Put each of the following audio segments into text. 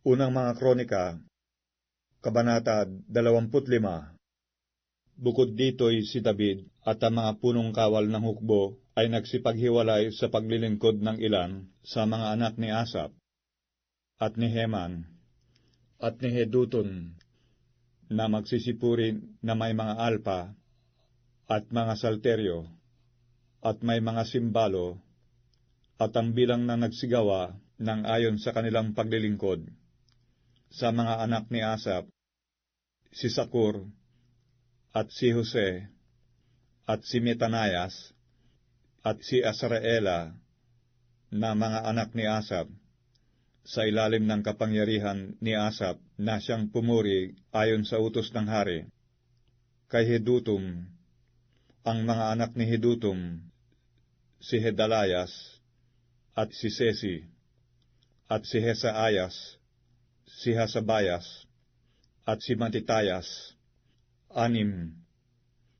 Unang mga kronika, Kabanata 25 Bukod dito'y si David at ang mga punong kawal ng hukbo ay nagsipaghiwalay sa paglilingkod ng ilan sa mga anak ni Asap, at ni Heman, at ni Heduton, na magsisipuri na may mga alpa, at mga salteryo, at may mga simbalo, at ang bilang na nagsigawa ng ayon sa kanilang paglilingkod. Sa mga anak ni Asap, si Sakur, at si Jose, at si Metanayas, at si Asraela, na mga anak ni Asap, sa ilalim ng kapangyarihan ni Asap na siyang pumuri ayon sa utos ng hari. Kay Hedutum, ang mga anak ni Hedutum, si Hedalayas, at si Sesi, at si Hesaayas, si Hasabayas, at si Matitayas, anim,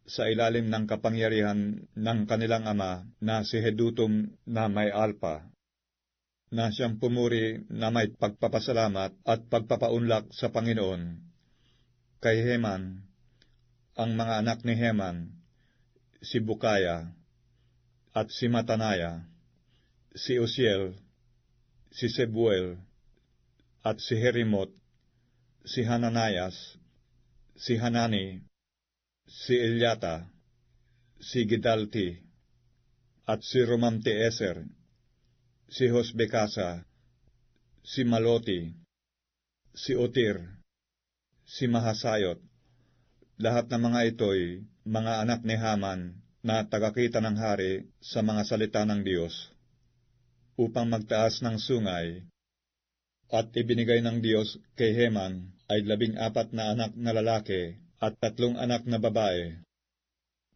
sa ilalim ng kapangyarihan ng kanilang ama na si Hedutum na may alpa, na siyang pumuri na may pagpapasalamat at pagpapaunlak sa Panginoon. Kay Heman, ang mga anak ni Heman, si Bukaya, at si Matanaya, si Uziel, si Sebuel, at si Herimot, si Hananayas, si Hanani, si Ilyata, si Gidalti, at si Romamti-Eser, si Hosbekasa, si Maloti, si Otir, si Mahasayot. Lahat ng mga ito'y mga anak ni Haman na tagakita ng hari sa mga salita ng Diyos, upang magtaas ng sungay, at ibinigay ng Diyos kay Heman ay labing apat na anak na lalaki at tatlong anak na babae.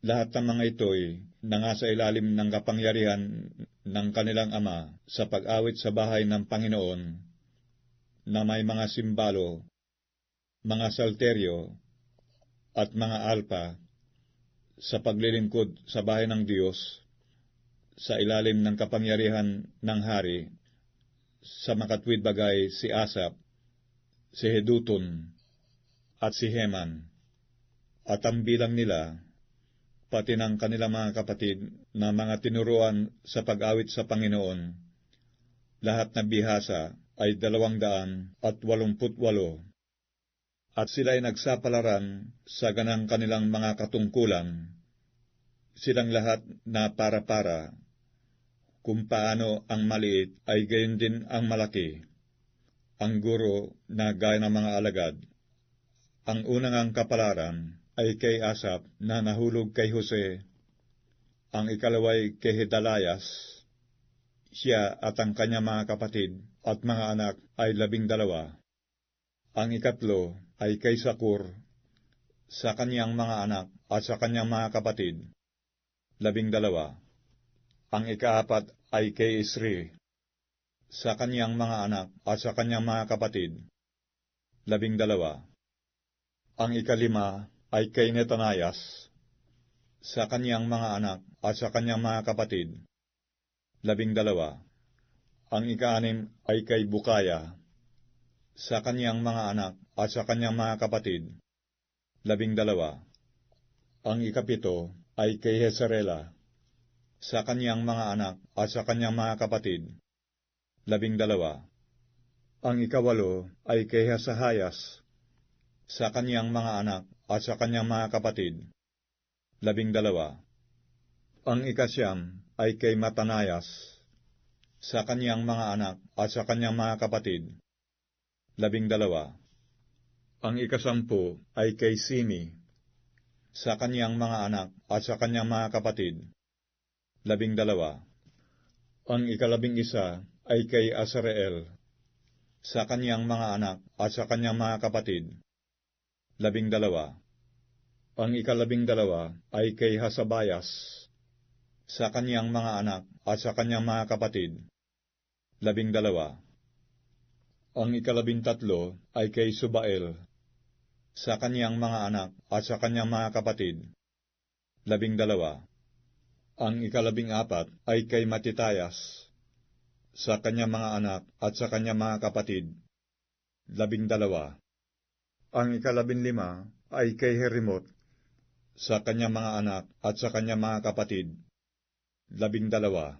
Lahat ng mga ito'y nangasa ilalim ng kapangyarihan ng kanilang ama sa pag-awit sa bahay ng Panginoon na may mga simbalo, mga salteryo, at mga alpa sa paglilingkod sa bahay ng Diyos sa ilalim ng kapangyarihan ng hari sa makatwid bagay si Asap, si Heduton, at si Heman, at ang bilang nila, pati ng kanilang mga kapatid na mga tinuruan sa pag-awit sa Panginoon, lahat na bihasa ay dalawang daan at walumput walo, at sila'y nagsapalaran sa ganang kanilang mga katungkulan, silang lahat na para-para, kung paano ang maliit ay gayon din ang malaki, ang guro na gaya ng mga alagad. Ang unang ang kapalaran ay kay Asap na nahulog kay Jose, ang ikalaway kay Hedalayas, siya at ang kanya mga kapatid at mga anak ay labing dalawa. Ang ikatlo ay kay Sakur, sa kanyang mga anak at sa kanyang mga kapatid, labing dalawa. Ang ikaapat ay kay Isri, sa kanyang mga anak at sa kanyang mga kapatid, labing dalawa. Ang ikalima ay kay Netanayas, sa kanyang mga anak at sa kanyang mga kapatid, labing dalawa. Ang ikaanim ay kay Bukaya, sa kanyang mga anak at sa kanyang mga kapatid, labing dalawa. Ang ikapito ay kay Hezarela, sa kanyang mga anak at sa kanyang mga kapatid, labing dalawa. Ang ikawalo ay kay Hasahayas, sa kanyang mga anak at sa kanyang mga kapatid, labing dalawa. Ang ikasyam ay kay Matanayas, sa kanyang mga anak at sa kanyang mga kapatid, labing dalawa. Ang ikasampu ay kay Simi, sa kanyang mga anak at sa kanyang mga kapatid, labing dalawa. Ang ikalabing isa ay kay Asrael, sa kanyang mga anak at sa kanyang mga kapatid, labing dalawa. Ang ikalabing dalawa ay kay Hasabayas, sa kanyang mga anak at sa kanyang mga kapatid, labing dalawa. Ang ikalabing tatlo ay kay Subael, sa kanyang mga anak at sa kanyang mga kapatid, labing dalawa. Ang ikalabing apat ay kay Matitayas, sa kanyang mga anak at sa kanyang mga kapatid, labing dalawa. Ang ikalabinlima ay kay Herimot, sa kanyang mga anak at sa kanyang mga kapatid, labing dalawa.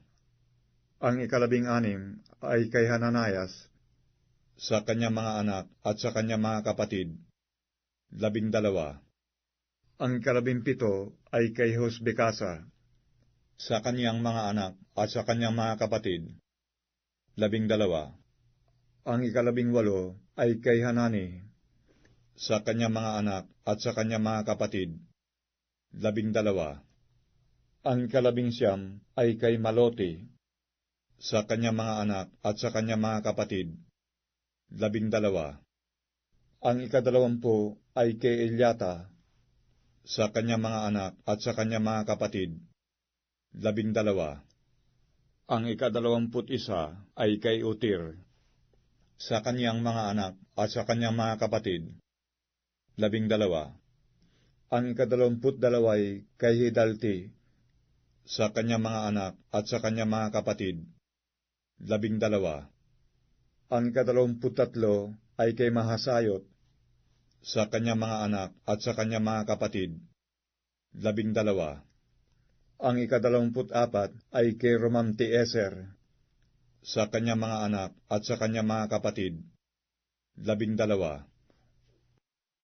Ang ikalabing anim ay kay Hananayas, sa kanyang mga anak at sa kanyang mga kapatid, labing dalawa. Ang ikalabing pito ay kay Hosbekasa, sa kanyang mga anak at sa kanyang mga kapatid, labing dalawa. Ang ikalabing walo ay kay Hanani, sa kanyang mga anak at sa kanyang mga kapatid, labing dalawa. Ang ikalabing siyam ay kay Maloti, sa kanyang mga anak at sa kanyang mga kapatid, labing dalawa. Ang ikadalawampu ay kay Elyata, sa kanyang mga anak at sa kanyang mga kapatid, labing dalawa. Ang ikadalawamput isa ay kay Utir, sa kanyang mga anak at sa kanyang mga kapatid, labing dalawa. Ang ikadalawamput dalaway kay Hidalti, sa kanyang mga anak at sa kanyang mga kapatid, labing dalawa. Ang ikadalawamput tatlo ay kay Mahasayot, sa kanyang mga anak at sa kanyang mga kapatid, labing dalawa. Ang ikadalawamput apat ay kay Romamti Eser, sa kanyang mga anak at sa kanyang mga kapatid, labing dalawa.